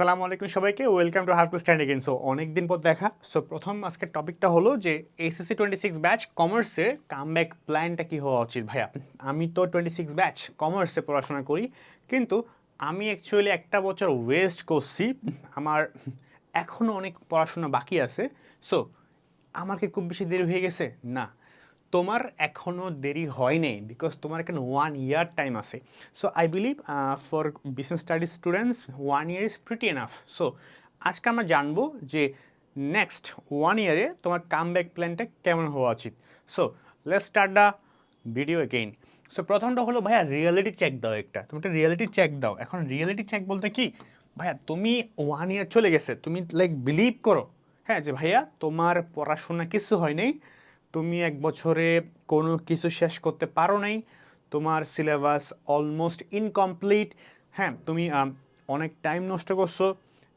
আসসালামু আলাইকুম সবাইকে, welcome to hark stand again so, অনেকদিন পর দেখা। সো, প্রথম আজকের টপিকটা হলো যে এসএসসি টোয়েন্টি সিক্স ব্যাচ কমার্সের কামব্যাক প্ল্যানটা কী হওয়া উচিত, ভাইয়া? আমি তো টোয়েন্টি সিক্স ব্যাচ কমার্সে পড়াশোনা করি, কিন্তু আমি অ্যাকচুয়ালি একটা বছর ওয়েস্ট করছি। আমার এখনও অনেক পড়াশোনা বাকি আছে। সো, আমার কি খুব বেশি দেরি হয়ে গেছে? না। তোমার এখনও দেরি হয়নি বিকজ তোমার এখানে ওয়ান ইয়ার টাইম আছে। So I believe for business studies students one year is pretty enough so আজকে আমরা জানব যে নেক্সট ওয়ান ইয়ারে তোমার কাম ব্যাক প্ল্যানটা কেমন হওয়া উচিত। So let start the video again so প্রথমটা হলো, ভাইয়া রিয়েলিটি চেক দাও একটা। তুমি একটা রিয়েলিটি চেক দাও। এখন রিয়েলিটি চেক বলতে কি? ভাইয়া, তুমি ওয়ান ইয়ার চলে গেছে। তুমি লাইক বিলিভ করো। হ্যাঁ যে ভাইয়া, তোমার পড়াশোনা কিছু হয় নাই তুমি এক বছরে কোনো কিছু শেষ করতে পারো নাই, তোমার সিলেবাস অলমোস্ট ইনকমপ্লিট হ্যাঁ তুমি অনেক টাইম নষ্ট করছ।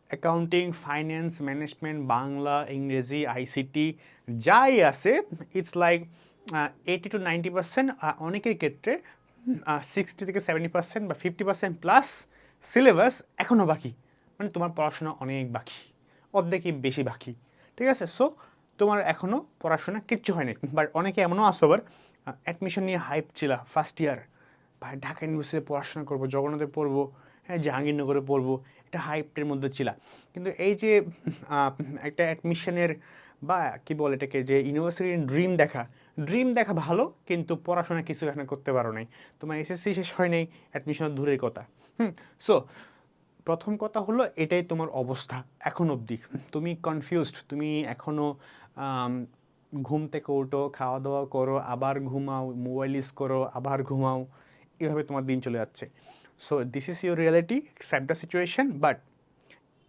অ্যাকাউন্টিং ফাইন্যান্স ম্যানেজমেন্ট বাংলা, ইংরেজি আইসিটি যাই আছে it's like eighty two ninety percent অনেকের ক্ষেত্রে সিক্সটি থেকে সেভেন্টি পার্সেন্ট বা ফিফটি পার্সেন্ট প্লাস সিলেবাস এখনও বাকি। মানে তোমার পড়াশোনা অনেক বাকি, অর্ধেকই বেশি বাকি। ঠিক আছে? সো তোমার এখনও পড়াশোনা কিচ্ছু হয়নি। বাট অনেকে এমনও আসো আবার অ্যাডমিশন নিয়ে হাইপ ছিল ফার্স্ট ইয়ার ভাই ঢাকা ইউনিভার্সিটিতে পড়াশোনা করব, জগন্নাথে পড়ব হ্যাঁ জাহাঙ্গীরনগরে পড়ব একটা হাইপটের মধ্যে ছিল। কিন্তু এই যে একটা অ্যাডমিশনের বা কি বলে এটাকে, যে ইউনিভার্সিটির ড্রিম দেখা ড্রিম দেখা ভালো, কিন্তু পড়াশোনা কিছু এখানে করতে পারো নাই। তোমার এসএসসি শেষ হয় নাই অ্যাডমিশনের দূরের কথা। হুম সো প্রথম কথা হলো, এটাই তোমার অবস্থা এখন অবধি। তুমি কনফিউজড তুমি এখনও ঘুম থেকে ওঠো খাওয়া দাওয়া করো, আবার ঘুমাও, মোবাইল ইউজ করো, আবার ঘুমাও, এভাবে তোমার দিন চলে যাচ্ছে। So this is your reality the situation but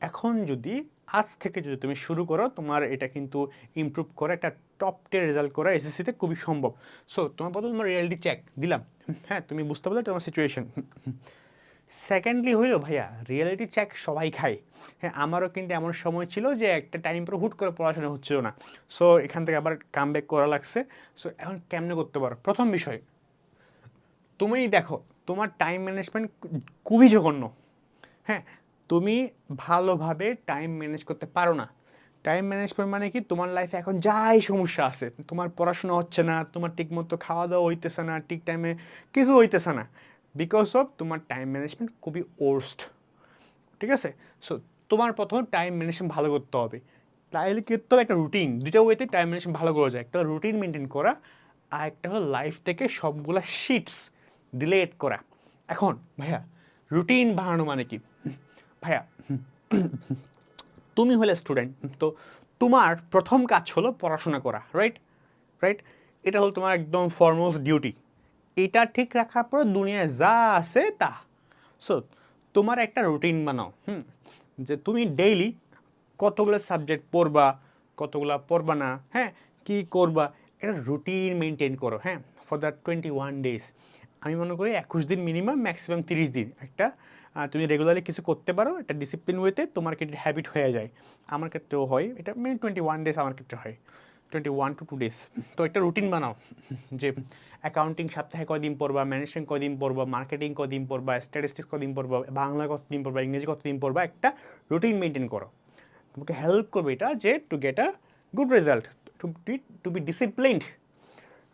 এখন যদি, আজ থেকে যদি তুমি শুরু করো, তোমার এটা কিন্তু ইমপ্রুভ করে, একটা টপ টের রেজাল্ট করা এসএসসিতে খুবই সম্ভব। সো তোমার বদল তোমার রিয়ালিটি চেক দিলাম। হ্যাঁ তুমি বুঝতে পারলে তোমার সিচুয়েশন সেকেন্ডলি হইল ভাইয়া রিয়েলিটি চেক সবাই খায়। হ্যাঁ আমারও কিন্তু এমন সময় ছিল যে একটা টাইম পর হুট করে পড়াশোনা হচ্ছিল না। সো এখান থেকে আবার কাম ব্যাক করা লাগছে। সো এখন কেমনে করতে পারো? প্রথম বিষয়, তুমিই দেখো, তোমার টাইম ম্যানেজমেন্ট খুবই জঘন্য। হ্যাঁ তুমি ভালোভাবে টাইম ম্যানেজ করতে পারো না। টাইম ম্যানেজমেন্ট মানে কি? তোমার লাইফে এখন যাই সমস্যা আছে। তোমার পড়াশোনা হচ্ছে না, তোমার ঠিকমতো খাওয়া দাওয়া হইতেছে না, ঠিক টাইমে কিছু হইতেছে না। বিকজ অফ তোমার টাইম ম্যানেজমেন্ট খুবই ওর্স্ট ঠিক আছে? সো তোমার প্রথম টাইম ম্যানেজমেন্ট ভালো করতে হবে। তাহলে কি করতে হবে? একটা রুটিন দুটো ওয়েতে টাইম ম্যানেজমেন্ট ভালো করা যায়। একটা রুটিন মেনটেন করা, আর একটা হলো লাইফ থেকে সবগুলা শিটস ডিলেট করা। এখন, ভাইয়া রুটিন বানানো মানে কি? ভাইয়া, তুমি হলে স্টুডেন্ট তো তোমার প্রথম কাজ হলো পড়াশোনা করা রাইট রাইট এটা হলো তোমার একদম ফরমোস্ট ডিউটি এটা ঠিক রাখার পর দুনিয়ায় যা আছে তা। সো তোমার একটা রুটিন বানাও, হুম? যে তুমি ডেইলি কতগুলো সাবজেক্ট পড়বা, কতগুলো পড়বা না হ্যাঁ? কী করবা? এটা রুটিন মেনটেন করো হ্যাঁ? For the twenty one days আমি মনে করি একুশ দিন মিনিমাম ম্যাক্সিমাম তিরিশ দিন। একটা তুমি রেগুলারলি কিছু করতে পারো, একটা ডিসিপ্লিন ওয়েতে তোমার কিন্তু হ্যাবিট হয়ে যায়। আমার ক্ষেত্রেও হয়। এটা মানে টোয়েন্টি ওয়ান ডেজ আমার ক্ষেত্রে হয়। Twenty one to two days তো একটা রুটিন বানাও, যে অ্যাকাউন্টিং সপ্তাহে কদিন পড়বা ম্যানেজমেন্ট কদিন পড়বা মার্কেটিং কদিন পড়বা স্ট্যাটিস্টিক্স কদিন পড়বা, বাংলা কতদিন পড়বা, ইংরেজি কতদিন পড়বা, একটা রুটিন মেনটেন করো। তোমাকে হেল্প করবে এটা যে to get a good result to to be disciplined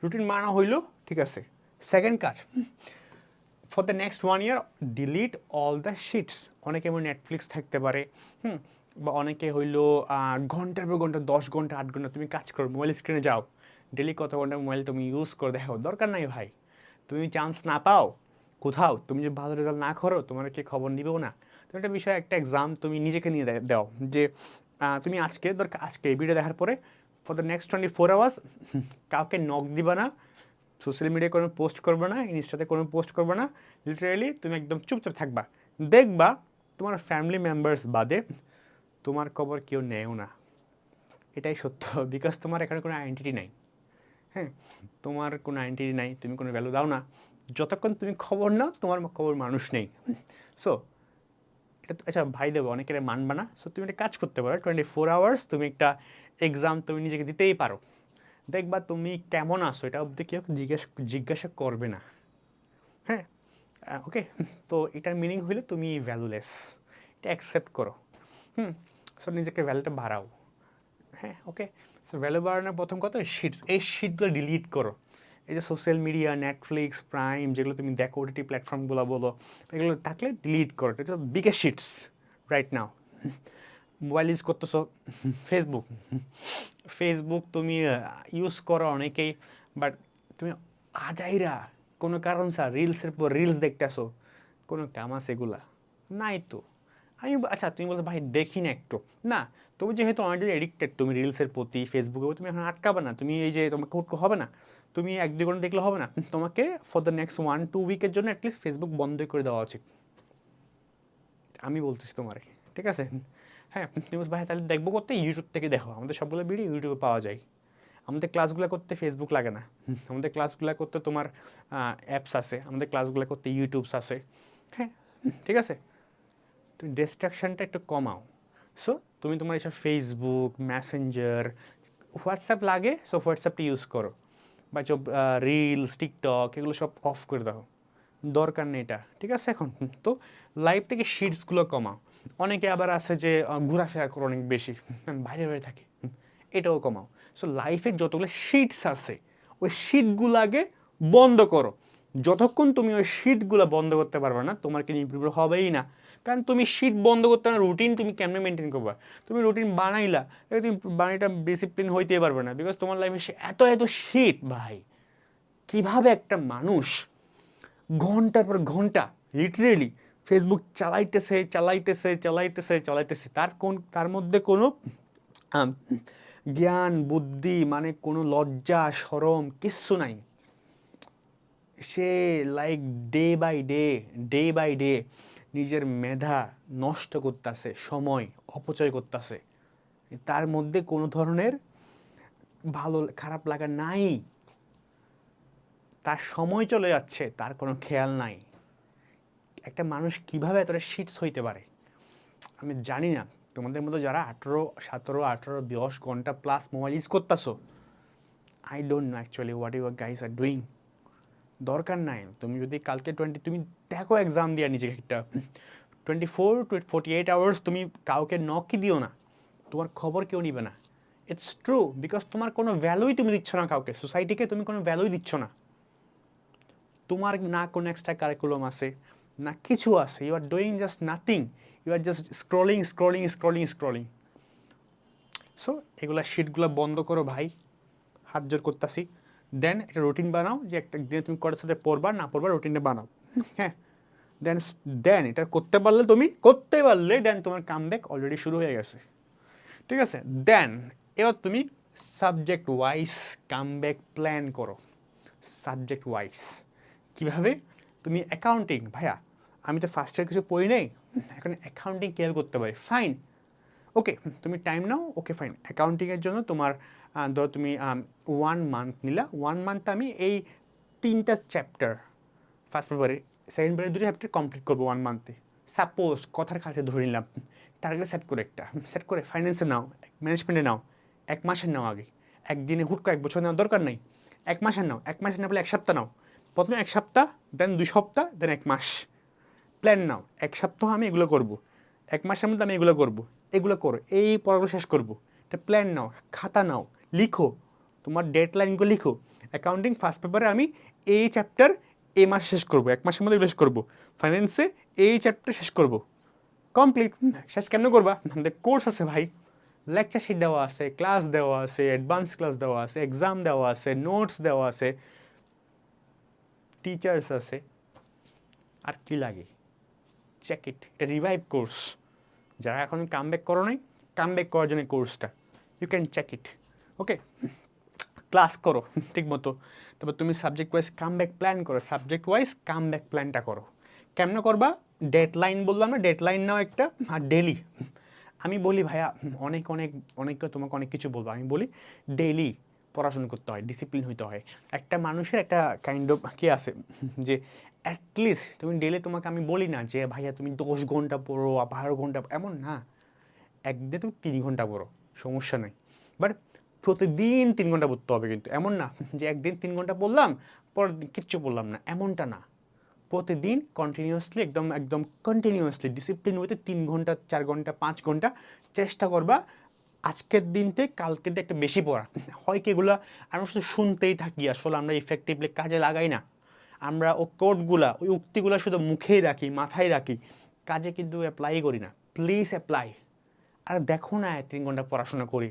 routine মানা হইল, ঠিক আছে। সেকেন্ড কাজ for the next one year delete all the shits অনেকে এমন নেটফ্লিক্স থাকতে পারে, হুম বা অনেকে হইল ঘণ্টার পর ঘণ্টা, দশ ঘণ্টা, আট ঘণ্টা তুমি কাজ করো মোবাইল স্ক্রিনে যাও। ডেলি কত ঘণ্টা মোবাইল তুমি ইউজ করে, দেখো, দরকার নাই ভাই। তুমি চান্স না পাও, কোথাও, তুমি যদি ভালো রেজাল্ট না করো, তোমার কি খবর নিবেও না। তো একটা বিষয়, একটা এক্সাম তুমি নিজেকে নিয়ে দাও যে তুমি আজকে দরকার আজকে এই ভিডিও দেখার পরে for the next twenty four hours কাউকে নক দিবা না সোশ্যাল মিডিয়ায় কোনো পোস্ট করবে না ইনস্টাতে কোনো পোস্ট করবে না লিটারেলি তুমি একদম চুপচাপ থাকবা। দেখবা তোমার ফ্যামিলি মেম্বার্স বাদে তোমার খবর কেউ নেয়ও না। এটাই সত্য বিকজ তোমার এখানে কোনো আইডেন্টিটি নাই। হ্যাঁ তোমার কোনো আইডেন্টিটি নাই, তুমি কোনো ভ্যালু দাও না। যতক্ষণ তুমি খবর নাও, তোমার খবর মানুষ নেই। সো এটা তো আচ্ছা ভাই দেবো অনেকের মানবা না। সো তুমি একটা কাজ করতে পারো টোয়েন্টি ফোর আওয়ার্স তুমি একটা এক্সাম তুমি নিজেকে দিতেই পারো। দেখবা তুমি কেমন আসো এটা অবধি কেউ জিজ্ঞেস জিজ্ঞাসা করবে না। হ্যাঁ ওকে তো এটার মিনিং হইল তুমি ভ্যালুলেস এটা অ্যাকসেপ্ট করো। হুম সো নিজেকে ভ্যালুটা বাড়াও। হ্যাঁ ওকে সো ভ্যালু বাড়ানোর প্রথম কথা শিটস এই শিটগুলো ডিলিট করো। এই যে সোশ্যাল মিডিয়া নেটফ্লিক্স প্রাইম যেগুলো তুমি দেখো ওটিটি প্ল্যাটফর্মগুলো বলো, এগুলো থাকলে ডিলিট করো। এটা biggest shits right now mobile use করতেছ ফেসবুক ফেসবুক তুমি ইউজ করো অনেকেই বাট তুমি আজাইরা, কোনো কারণ স্যার রিলসের পর রিলস দেখতেছো। কোনো কাম আছে এগুলা? নাই তো। আমি আচ্ছা তুমি বলছো, ভাই দেখি না একটু। না, তুমি যেহেতু অলরেডি এডিক্টেড তুমি রিলসের প্রতি ফেসবুকে তুমি এখন আটকাবে না। তুমি এই যে তোমাকে হুট হবে না, তুমি এক দুই ঘণ্টা দেখলে হবে না, তোমাকে for the next one two উইকের জন্য অ্যাটলিস্ট ফেসবুক বন্ধই করে দেওয়া উচিত। আমি বলতেছি তোমারে ঠিক আছে? হ্যাঁ তুমি ভাই, তাহলে দেখব করতে ইউটিউব থেকে দেখো। আমাদের সবগুলো ভিডিও ইউটিউবে পাওয়া যায়। আমাদের ক্লাসগুলো করতে ফেসবুক লাগে না। আমাদের ক্লাসগুলো করতে তোমার অ্যাপস আছে, আমাদের ক্লাসগুলো করতে ইউটিউবস আছে। হ্যাঁ ঠিক আছে? তুমি ডিস্ট্রাকশনটা একটু কমাও। সো তুমি তোমার এইসব ফেসবুক মেসেঞ্জার হোয়াটসঅ্যাপ লাগে সো হোয়াটসঅ্যাপটা ইউজ করো। বা সব রিলস টিকটক এগুলো সব অফ করে দাও। দরকার নেই এটা, ঠিক আছে এখন? তো লাইফ থেকে শিটসগুলো কমাও। অনেকে আবার আছে যে ঘোরাফেরা করো অনেক বেশি। বাইরে বাইরে থাকে। এটাও কমাও। সো লাইফে যতগুলো শিটস আছে, ওই শিটগুলো আগে বন্ধ করো। যতক্ষণ তুমি ওই শিটগুলো বন্ধ করতে পারবে না, তোমার কিন্তু ইমপ্রুভ হবেই না। কারণ তুমি শিট বন্ধ করতে না রুটিন তুমি কেমনে মেনটেন করবা? তুমি রুটিন বানাইলা তুমি বানাইটা ডিসিপ্লিন হইতেই পারবে না বিকজ তোমার লাইফে এত এত শিট ভাই। কীভাবে একটা মানুষ ঘণ্টার পর ঘণ্টা লিটারেলি ফেসবুক চালাইতেছে চালাইতেছে চালাইতেছে চালাইতেছে, তার কোন, তার মধ্যে কোনো জ্ঞান, বুদ্ধি মানে কোনো লজ্জা, সরম কিচ্ছু নাই। সে like day by day day by day নিজের মেধা নষ্ট করতেছে, সময় অপচয় করতেছে। তার মধ্যে কোনো ধরনের ভালো, খারাপ লাগা নাই। তার সময় চলে যাচ্ছে, তার কোনো খেয়াল নাই। একটা মানুষ কীভাবে এতটা শিটস হইতে পারে? আমি জানি না। তোমাদের মতো যারা আঠেরো, সতেরো, আঠেরো দশ ঘণ্টা প্লাস মোবাইল ইউজ করতেছো I don't know actually what your guys are doing দরকার নাই। তুমি যদি কালকে টোয়েন্টি তুমি দেখো এক্সাম দিয়া নিজেকে একটা। Twenty four to forty eight hours তুমি কাউকে নকই দিও না। তোমার খবর কেউ নিবে না। ইটস ট্রু বিকজ তোমার কোনো ভ্যালুই তুমি দিচ্ছ না কাউকে। সোসাইটিকে তুমি কোনো ভ্যালুই দিচ্ছ না। তোমার না কোনো এক্সট্রা কারিকুলাম আছে, না কিছু আছে। You are doing just nothing you are just scrolling scrolling scrolling scrolling so এগুলা শিটগুলো বন্ধ করো ভাই। হাত জোর করতেছি। দেন একটা রুটিন বানাও যে একটা দিনে তুমি কটার সাথে পড়বা, না পড়বা রুটিনটা বানাও। হ্যাঁ? দেন দেন এটা করতে পারলে তুমি, করতে পারলে দেন তোমার কাম ব্যাক অলরেডি শুরু হয়ে গেছে। ঠিক আছে? দেন এবার তুমি subject wise come back plan করো। সাবজেক্ট ওয়াইজ কীভাবে? তুমি অ্যাকাউন্টিং ভাইয়া, আমি তো ফার্স্ট ইয়ার কিছু পড়ি নাই। এখন অ্যাকাউন্টিং কীভাবে করতে পারি। ফাইন ওকে তুমি টাইম নাও ওকে ফাইন অ্যাকাউন্টিংয়ের জন্য তোমার ধরো তুমি ওয়ান মান্থ নিলা। ওয়ান মান্থ আমি এই তিনটা চ্যাপ্টার ফার্স্ট পেপারে সেকেন্ড পেপারে দুটো চ্যাপ্টার কমপ্লিট করব ওয়ান মান্থে সাপোজ কথার খাতে ধরে নিলাম টার্গেট সেট করে একটা সেট করে ফাইন্যান্সে নাও ম্যানেজমেন্টে নাও, এক মাসের নাও আগে। একদিনে হুট করে এক বছর নেওয়ার দরকার নেই। এক মাসের নাও, এক মাসের না বলে এক সপ্তাহ নাও। প্রথমে এক সপ্তাহ দেন দুই সপ্তাহ দেন এক মাস। প্ল্যান নাও, এক সপ্তাহ আমি এগুলো করব। এক মাসের মধ্যে আমি এগুলো করব। এগুলো করো, এই পড়াগুলো শেষ করব। একটা প্ল্যান নাও, খাতা নাও। লিখো, তোমার ডেড লাইনগুলো লিখো। অ্যাকাউন্টিং ফার্স্ট পেপারে আমি এই চ্যাপ্টার এই মাস শেষ করব, এক মাসের মধ্যে শেষ করব। ফাইন্যান্সে এই চ্যাপ্টার শেষ করব। কমপ্লিট শেষ কেন করবা? আমাদের কোর্স আছে ভাই। লেকচার শিট দেওয়া আছে ক্লাস দেওয়া আছে অ্যাডভান্স ক্লাস দেওয়া আছে এক্সাম দেওয়া আছে নোটস দেওয়া আছে। টিচার্স আছে। আর কি লাগে? চেক ইট এটা রিভাইভ কোর্স যারা এখন কাম ব্যাক করো নাই কাম ব্যাক করার জন্য কোর্সটা you can check it okay class করো, ঠিক মতো। তারপর তুমি subject wise come back plan করো। সাবজেক্ট ওয়াইজ কাম ব্যাক প্ল্যানটা করো। কেমনে করবা? ডেড লাইন বললাম না ডেড লাইন নাও একটা, আর ডেলি আমি বলি ভাইয়া, অনেক অনেক অনেকে তোমাকে অনেক কিছু বলব। আমি বলি ডেইলি পড়াশোনা করতে হয় ডিসিপ্লিন হইতে হয়। একটা মানুষের একটা কাইন্ড অফ কি আছে, যে অ্যাটলিস্ট তুমি ডেলি তোমাকে আমি বলি না যে, ভাইয়া, তুমি দশ ঘণ্টা পড়ো বা বারো ঘণ্টা এমন না। একদিনে তুমি তিন ঘণ্টা পড়ো, সমস্যা নেই। বাট প্রতিদিন তিন ঘণ্টা পড়তে হবে কিন্তু। এমন না যে একদিন তিন ঘণ্টা পড়লাম, পরের দিন কিচ্ছু পড়লাম না। এমনটা না। প্রতিদিন কন্টিনিউয়াসলি একদম একদম কন্টিনিউয়াসলি ডিসিপ্লিন ওয়েতে তিন ঘণ্টা, চার ঘণ্টা, পাঁচ ঘণ্টা চেষ্টা করবা আজকের দিনতে কালকে দিয়ে একটা বেশি পড়া। হয় কি এগুলো আমরা শুধু শুনতেই থাকি, আসলে আমরা ইফেক্টিভলি কাজে লাগাই না। আমরা ও কোডগুলা, ওই উক্তিগুলো শুধু মুখেই রাখি, মাথায় রাখি। কাজে কিন্তু অ্যাপ্লাই করি না। প্লিজ অ্যাপ্লাই আর দেখো না, তিন ঘণ্টা পড়াশোনা করি।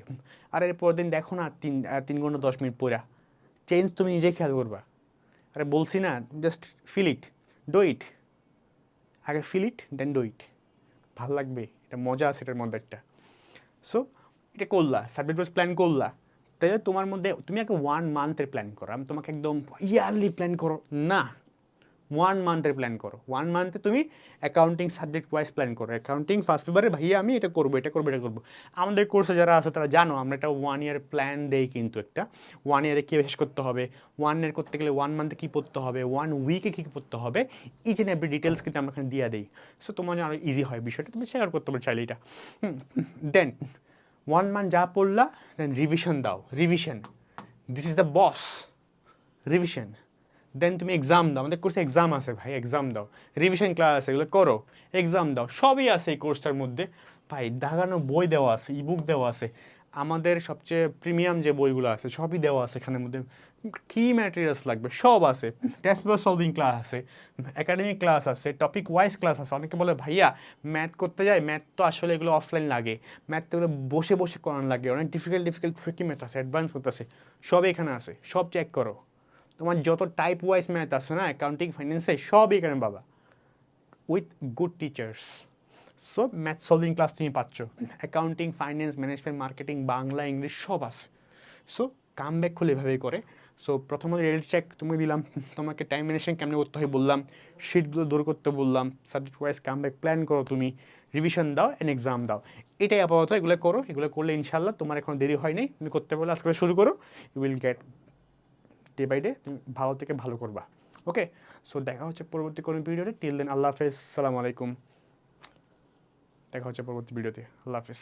আর এর পরের দিন দেখো না, তিন তিন ঘণ্টা দশ মিনিট পড়া। চেঞ্জ তুমি নিজে খেয়াল করবা। আরে বলছি না just feel it do it আগে ফিল ইট দেন ডো ইট ভালো লাগবে, এটা মজা আছে, এটার মধ্যে একটা। সো এটা করলা সাবজেক্ট ওয়াইজ প্ল্যান করলা। তাই তোমার মধ্যে, তুমি একটা ওয়ান মান্থের প্ল্যান করো। আমি তোমাকে একদম ইয়ারলি প্ল্যান করো। না ওয়ান মান্থের প্ল্যান করো। ওয়ান মান্থে তুমি অ্যাকাউন্টিং সাবজেক্ট ওয়াইজ প্ল্যান করো। অ্যাকাউন্টিং ফার্স্ট পেপারে ভাইয়া, আমি এটা করব এটা করব এটা করব। আমাদের কোর্সে যারা আছে, তারা জানো, আমরা একটা ওয়ান ইয়ার প্ল্যান দেই কিন্তু একটা। ওয়ান ইয়ারে কী শেষ করতে হবে? ওয়ান ইয়ার করতে গেলে ওয়ান মান্থে কী পড়তে হবে? ওয়ান উইকে কী পড়তে হবে? ইচ অ্যান্ড এভরি ডিটেলস কিন্তু আমরা এখানে দিয়ে দিই। সো তোমার জন্য আরও ইজি হয় বিষয়টা। তুমি শেয়ার করতে পারো চাইলে এটা। দেন ওয়ান মান্থ যা পড়লা দেন রিভিশন দাও। Revision this is the boss revision then তুমি এক্সাম দাও। আমাদের কোর্সে এক্সাম আছে ভাই এক্সাম দাও। রিভিশন ক্লাস আছে, এগুলো করো। এক্সাম দাও। সবই আছে এই কোর্সটার মধ্যে। ভাই, দাগানো বই দেওয়া আছে ইবুক দেওয়া আছে। আমাদের সবচেয়ে প্রিমিয়াম যে বইগুলো আছে, সবই দেওয়া আছে এখানের মধ্যে। কী ম্যাটেরিয়ালস লাগবে? সব আছে। টেস্ট পেপার সলভিং ক্লাস আছে একাডেমিক ক্লাস আছে টপিক ওয়াইজ ক্লাস আছে। অনেকে বলে, ভাইয়া ম্যাথ করতে যায় ম্যাথ তো আসলে এগুলো অফলাইন লাগে। ম্যাথ তো এগুলো বসে বসে করানো লাগে। অনেক ডিফিকাল্ট ডিফিকাল্ট ট্রিকি ম্যাথ আছে অ্যাডভান্স ম্যাথ আছে। সব এখানে আছে। সব চেক করো। তোমার যত টাইপ ওয়াইজ ম্যাথ আছে না অ্যাকাউন্টিং ফাইন্যান্সে সবই এখানে বাবা with good teachers so math solving class তুমি পাচ্ছ। Accounting finance management marketing Bangla, English সব আছে। সো কাম ব্যাক খুলে এভাবেই করে। সো প্রথমত রেল চেক তুমি দিলাম। তোমাকে টাইম ম্যানেজমেন্ট কেমনে করতে হয় বললাম। শিটগুলো দূর করতে বললাম। Subject wise come back plan করো তুমি। রিভিশন দাও অ্যান্ড এক্সাম দাও। এটাই আপাতত এগুলো করো। এগুলো করলে ইনশাল্লাহ তোমার এখন দেরি হয় নাই। তুমি করতে পারলে আজকে শুরু করো। You will get day by day তুমি ভালো থেকে ভালো করবা। ওকে সো দেখা হচ্ছে পরবর্তী কোনো ভিডিওতে টিল দেন আল্লাহ হাফেজ। সালাম আলাইকুম। দেখা হচ্ছে পরবর্তী ভিডিওতে আল্লাহ হাফেজ।